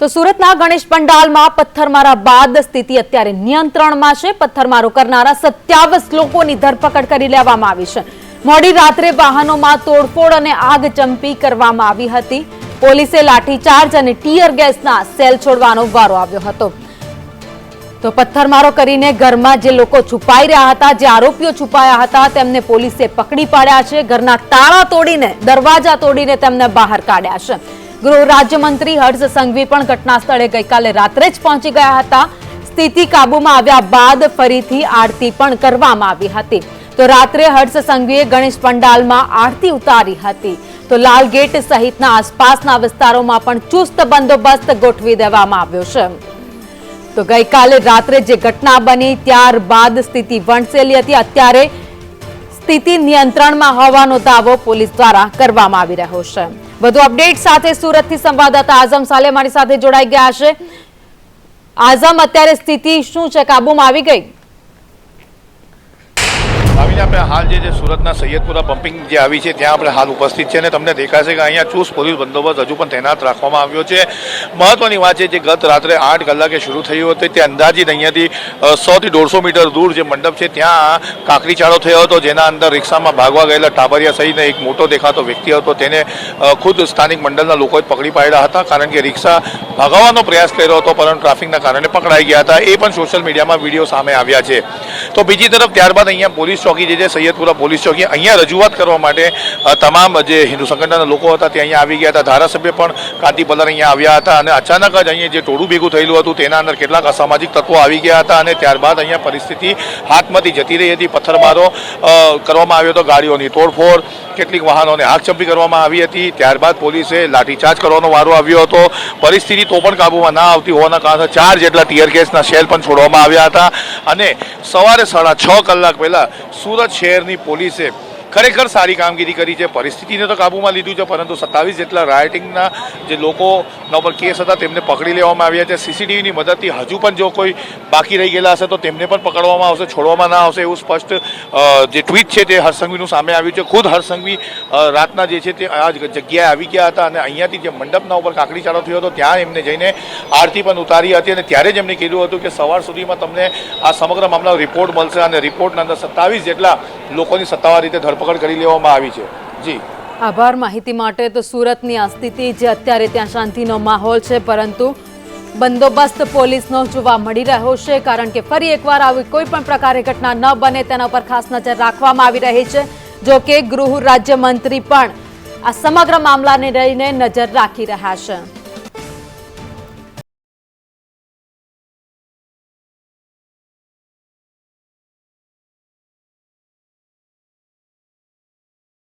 તો સુરતના ગણેશ પંડાલમાં પથ્થરમારા બાદ સ્થિતિ અત્યારે નિયંત્રણમાં છે. પથ્થરમારો કરનારા સત્યાવીસ લોકોની ધરપકડ કરી લેવામાં આવી છે. મોડી રાત્રે વાહનોમાં તોડફોડ અને આગ ચંપી કરવામાં આવી હતી. પોલીસે લાઠીચાર્જ અને ટીયર ગેસના સેલ છોડવાનો વારો આવ્યો હતો. તો પથ્થરમારો કરીને ઘરમાં જે લોકો છુપાઈ રહ્યા હતા, જે આરોપીઓ છુપાયા હતા, તેમને પોલીસે પકડી પાડ્યા છે. ઘરના તાળા તોડીને, દરવાજા તોડીને તેમને બહાર કાઢ્યા છે. ગૃહ રાજ્યમંત્રી હર્ષ સંઘવી પણ ઘટના સ્થળે ગઈકાલે રાત્રે જ પહોંચી ગયા હતા. સ્થિતિ કાબૂમાં આવ્યા બાદ ફરીથી આરતી પણ કરવામાં આવી હતી. તો રાત્રે હર્ષ સંઘવીએ ગણેશ પંડાલમાં આરતી ઉતારી હતી. તો લાલ ગેટ સહિતના આસપાસના વિસ્તારોમાં પણ ચુસ્ત બંદોબસ્ત ગોઠવી દેવામાં આવ્યો છે. તો ગઈકાલે રાત્રે જે ઘટના બની ત્યારબાદ સ્થિતિ વણસેલી હતી. અત્યારે સ્થિતિ નિયંત્રણમાં હોવાનો દાવો પોલીસ દ્વારા કરવામાં આવી રહ્યો છે. વધુ અપડેટ સાથે સુરતથી સંવાદદાતા આઝમ સાલે મારી સાથે જોડાઈ ગયા છે. આઝમ, અત્યારે સ્થિતિ શું છે? કાબુમાં આવી ગઈ? આવીને આપણે હાલ જે છે સુરતના સૈયદપુરા પમ્પિંગ જે આવી છે, ત્યાં આપણે હાલ ઉપસ્થિત છે અને તમને દેખાશે કે અહીંયા ચુસ્ત પોલીસ બંદોબસ્ત હજુ પણ તૈનાત રાખવામાં આવ્યો છે. મહત્વની વાત છે જે ગત રાત્રે આઠ કલાકે શરૂ થયું હતું, તે અંદાજિત અહીંયાથી સોથી દોઢસો મીટર દૂર જે મંડપ છે, ત્યાં કાકરીચાળો થયો હતો, જેના અંદર રિક્ષામાં ભાગવા ગયેલા ટાબરિયા સહિત એક મોટો દેખાતો વ્યક્તિ હતો. તેને ખુદ સ્થાનિક મંડળના લોકોએ પકડી પાડ્યા હતા, કારણ કે રિક્ષા ભગાવવાનો પ્રયાસ કર્યો હતો, પરંતુ ટ્રાફિકના કારણે પકડાઈ ગયા હતા. એ પણ સોશિયલ મીડિયામાં વીડિયો સામે આવ્યા છે. તો બીજી તરફ ત્યારબાદ અહીંયા પોલીસ ચોકી જે છે, સૈયદપુરા પોલીસ ચોકી, અહીંયા રજૂઆત કરવા માટે તમામ જે હિન્દુ સંગઠનના લોકો હતા તે અહીંયા આવી ગયા હતા. ધારાસભ્ય પણ કાંતિ પલર અહીંયા આવ્યા હતા અને અચાનક જ અહીંયા જે ટોળું ભેગું થયેલું હતું તેના અંદર કેટલાક અસામાજિક તત્વો આવી ગયા હતા અને ત્યારબાદ અહીંયા પરિસ્થિતિ હાથમાંથી જતી રહી હતી. પથ્થરમારો કરવામાં આવ્યો હતો ગાડીઓની તોડફોડ કેટલીક વાહનોને આગચંપી કરવામાં આવી હતી. ત્યારબાદ પોલીસે લાઠીચાર્જ કરવાનો વારો આવ્યો હતો. પરિસ્થિતિ તો પણ કાબૂમાં ના આવતી હોવાના કારણે ચાર જેટલા ટીયર ગેસના શેલ પણ છોડવામાં આવ્યા હતા. અને સવારે સાડા છ કલાક પહેલાં સુરત શહેરની પોલીસે ખરેખર સારી કામગીરી કરી છે. પરિસ્થિતિને તો કાબૂમાં લીધું છે, પરંતુ સત્તાવીસ જેટલા રાયટિંગના જે લોકોના ઉપર કેસ હતા, તેમને પકડી લેવામાં આવ્યા છે. સીસીટીવીની મદદથી હજુ પણ જો કોઈ બાકી રહી ગયેલા હશે, તો તેમને પણ પકડવામાં આવશે, છોડવામાં ના આવશે એવું સ્પષ્ટ જે ટ્વીટ છે તે હર્ષસંઘવીનું સામે આવ્યું છે. ખુદ હર્ષસંઘવી રાતના જે છે તે આ જગ્યાએ આવી ગયા હતા અને અહીંયાથી જે મંડપના ઉપર કાકડી ચાળો થયો હતો, ત્યાં એમને જઈને આરતી પણ ઉતારી હતી અને ત્યારે જ એમને કીધું હતું કે સવાર સુધીમાં તમને આ સમગ્ર મામલાનો રિપોર્ટ મળશે અને રિપોર્ટના અંદર સત્તાવીસ જેટલા લોકોની સત્તાવાર રીતે ધરપકડ કરી લેવામાં આવી છે. જી. આભાર માહિતી માટે તો સુરતની આ સ્થિતિ જે અત્યારે ત્યાં શાંતિનો માહોલ છે, પરંતુ બંદોબસ્ત પોલીસનો જોવા મળી રહ્યો છે, કારણ કે ફરી એકવાર આવી કોઈ પણ પ્રકારે ઘટના ન બને તેના પર ખાસ નજર રાખવામાં આવી રહી છે, જો કે ગૃહ રાજ્યમંત્રી પણ આ સમગ્ર મામલાને લઈને નજર રાખી રહ્યા છે.